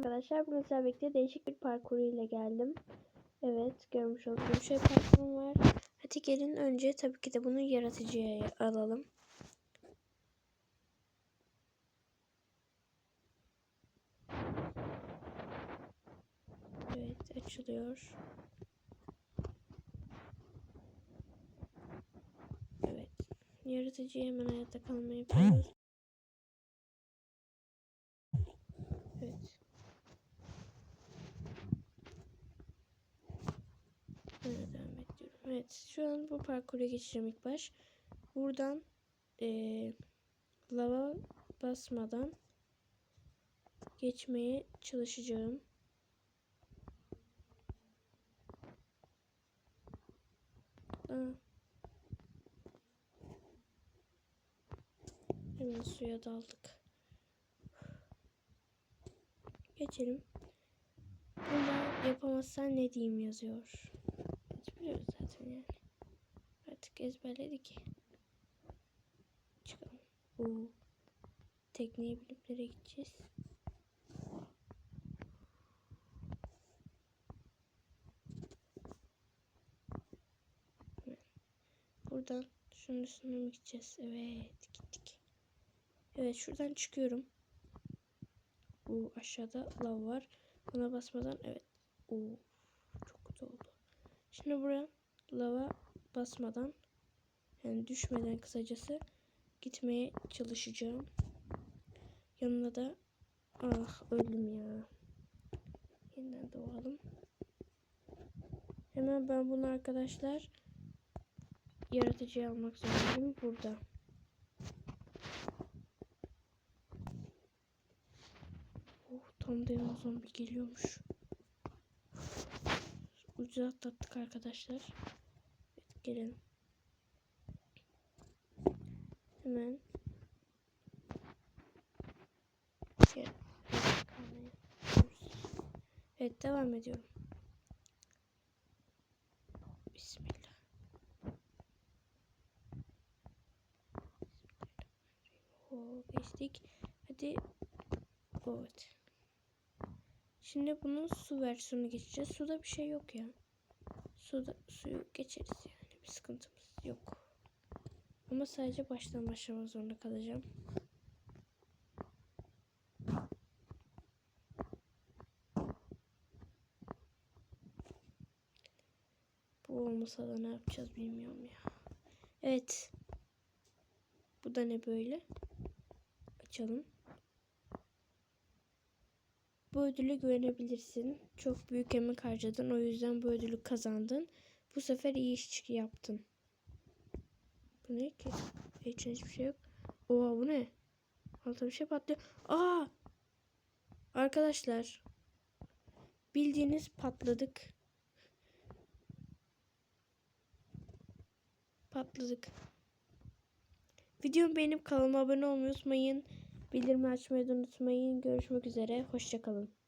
Arkadaşlar bugün sizlerle değişik bir parkur ile geldim. Evet görmüş olduğunuz şey parkurum var. Hadi gelin önce tabii ki de bunu yaratıcıya alalım. Evet açılıyor. Evet. Yaratıcıya hemen hayatta kalmayı yapıyoruz. Evet. Böyle devam ediyorum. Evet. Şu an bu parkura geçeceğim ilk baş. Buradan eee lava basmadan geçmeye çalışacağım. Aa. Hemen suya daldık. Geçelim. Bunda yapamazsan ne diyeyim yazıyor. Biliyoruz zaten yani. Artık ezberledik. Çıkalım. Oo. Tekneyi bilip nereye gideceğiz? Buradan şunun üstüne mi gideceğiz? Evet gittik. Evet şuradan çıkıyorum. Bu aşağıda lav var. Buna basmadan evet. Oo, çok kötü oldu. Şimdi buraya lava basmadan yani düşmeden kısacası gitmeye çalışacağım. Yanına da ah öldüm ya. Yeniden doğalım. Hemen ben bunu arkadaşlar yaratıcıya almak zorundayım burada. Oh tam da yanına zombi geliyormuş. Ucuz atlattık arkadaşlar. Gelin. Hemen. Gel. Evet devam ediyorum. Bismillah. Oo, geçtik. Hadi. Evet. Şimdi bunun su versiyonu geçeceğiz. Suda bir şey yok ya. Suda suyu geçeriz yani. Sıkıntımız yok. Ama sadece baştan başlamak zorunda kalacağım. Bu olmasa da ne yapacağız bilmiyorum ya. Evet. Bu da ne böyle? Açalım. Bu ödüle güvenebilirsin. Çok büyük emek harcadın. O yüzden bu ödülü kazandın. Bu sefer iyi iş yaptın. Bu ne ki? Hiç hiçbir şey yok. Oha bu ne? Altta bir şey patlıyor. Aa! Arkadaşlar. Bildiğiniz patladık. Patladık. Videomu beğenip kanalıma abone olmayı unutmayın. Bildirimi açmayı unutmayın. Görüşmek üzere. Hoşçakalın.